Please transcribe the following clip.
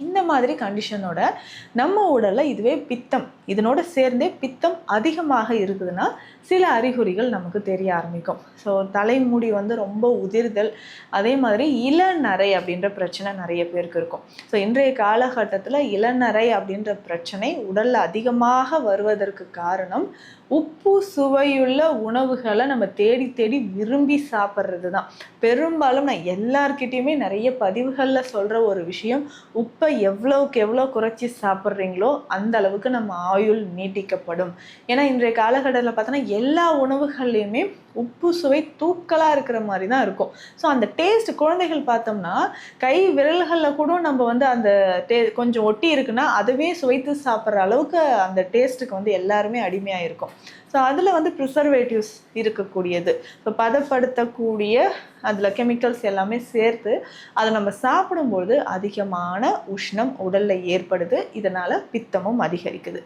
இந்த மாதிரி கண்டிஷனோட நம்ம உடலில் இதுவே பித்தம் இதனோட சேர்ந்தே பித்தம் அதிகமாக இருக்குதுன்னா சில அறிகுறிகள் நமக்கு தெரிய ஆரம்பிக்கும். ஸோ தலைமுடி வந்து ரொம்ப உதிர்தல் அதே மாதிரி இளநரை அப்படின்ற பிரச்சனை நிறைய பேருக்கு இருக்கும். ஸோ இன்றைய காலகட்டத்தில் இளநரை அப்படின்ற பிரச்சனை உடலில் அதிகமாக வருவதற்கு காரணம் உப்பு சுவையுள்ள உணவுகளை நம்ம தேடி தேடி விரும்பி சாப்பிட்றது தான் பெரும்பாலும் நான் எல்லார்கிட்டேயுமே நிறைய பதிவுகளில் சொல்கிற ஒரு விஷயம் உப்பை எவ்வளோக்கு எவ்வளோ குறைச்சி சாப்பிட்றீங்களோ அந்த அளவுக்கு நம்ம ஆயுள் நீட்டிக்கப்படும். ஏன்னா இன்றைய காலகட்டத்தில் பார்த்தோன்னா எல்லா உணவுகள்லையுமே உப்பு சுவை தூக்கலாக இருக்கிற மாதிரி தான் இருக்கும். ஸோ அந்த டேஸ்ட் குழந்தைகள் பார்த்தோம்னா கை விரல்களில் கூட நம்ம வந்து அந்த டே கொஞ்சம் ஒட்டி இருக்குன்னா அதுவே சுவைத்து சாப்பிட்ற அளவுக்கு அந்த டேஸ்ட்டுக்கு வந்து எல்லாருமே அடிமையாக இருக்கும் ஸோ அதில் வந்து ப்ரிசர்வேட்டிவ்ஸ் இருக்கக்கூடியது. ஸோ பதப்படுத்தக்கூடிய அதில் கெமிக்கல்ஸ் எல்லாமே சேர்த்து அதை நம்ம சாப்பிடும்போது அதிகமான உஷ்ணம் உடலில் ஏற்படுது. இதனால் பித்தமும் அதிகரிக்குது.